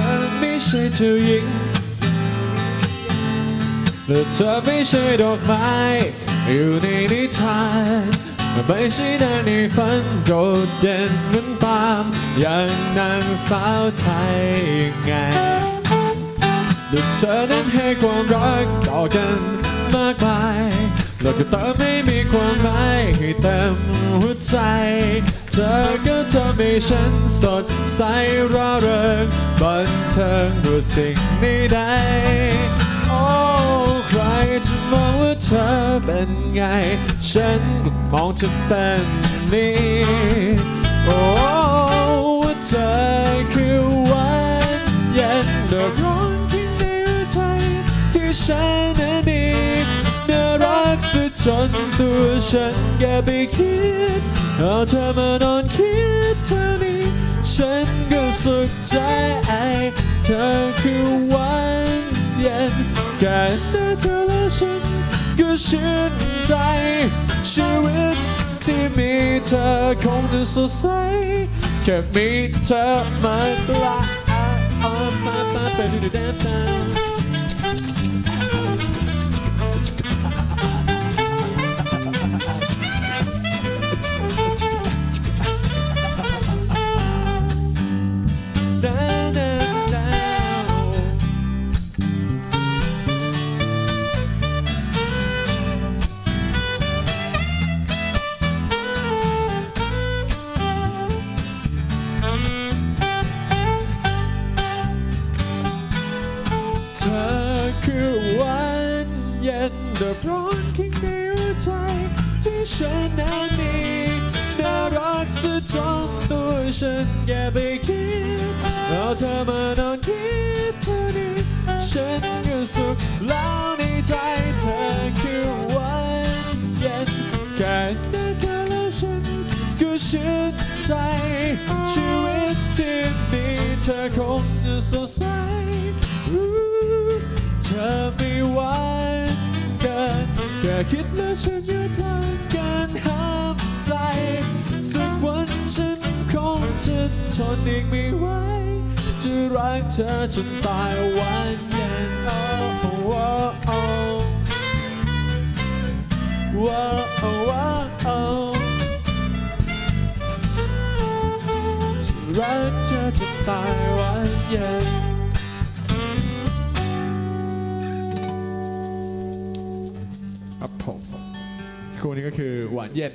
อไม่ใช่เจ้าหญิงและเธอไม่ใช่ดอกไม้อยู่ในนิทานไม่ใช่นางในฝันโดดเด่นเหมือนปาล์มอย่างนางสาวไทยยังไงและเธอนั้นให้ความรักต่อกันมากมายแล้วก็เติมไม่มีความหมายให้เต็มหัวใจ เธอก็ทำให้ฉันสดใสร่าเริงบันเทิงด้วยสิ่งนี้ไดโอ้ใครจะมองว่าเธอเป็นไง ฉันก็มองเธอเป็นนี้โอ้ จนตัวฉันแกไปคิดเอาเธอมานอนคิดเธอนี้ฉันก็สุขใจไอเธอคือวันเย็นแค่หน้าเธอและฉันก็ชื่นใจชีวิตที่มีเธอคงจะสดใสแค่มีเธอมาตลามามามาไปดูแดนตา ย็นเดือดร้อนข้างในหัวใจ ที่ฉันนั้นมีน่ารักสุดจนตัวฉันแกไปคิดเอาเธอมานอนคิดเธอนี้ฉันก็สุขแล้วในใจเธอคือวันเย็นแค่ได้เธอและฉันก็ชื่นใจชีวิตที่มีเธอคงจะสดใสเธอไม่หวา ค่คิดแล้วฉันหยุดพลาดการห้ามใจ สักวันฉันคงจะทนอีกไม่ไหวจะรักเธอจนตายวันเย็นโอ้โอ้โอ้ว้าโอ้ว้าโอ้จะรักเธอจนตายวันเย็น คู่นี้ก็คือหวานเย็น